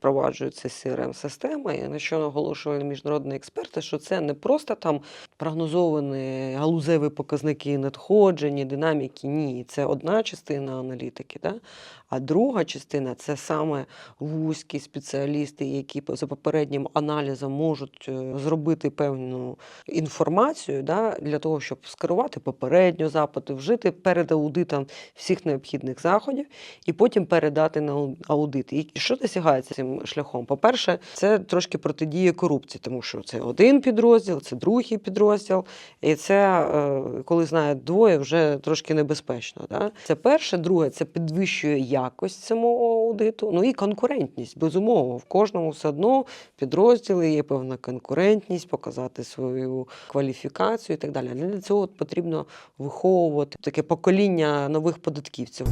впроваджують ці crm системи на що наголошували міжнародні експерти, що це не просто там прогнозовані галузеві показники надходження, динаміки. Ні, це одна частина аналітики. Да? А друга частина це саме вузькі спеціалісти, які за попереднім аналізом можуть е, зробити певну інформацію да, для того, щоб скерувати попередньо запити, вжити перед аудитом всіх необхідних заходів і потім передати на аудит. І що досягається цим шляхом? По-перше, це трошки протидія корупції, тому що це один підрозділ, це другий підрозділ, і це е, коли знають двоє, вже трошки небезпечно. Да? Це перше, друге, це підвищує якість самого аудиту. Ну і конкурентність. Безумовно, в кожному все одно підрозділі є певна конкурентність, показати свою кваліфікацію і так далі. Але Для цього потрібно виховувати таке покоління нових податківців.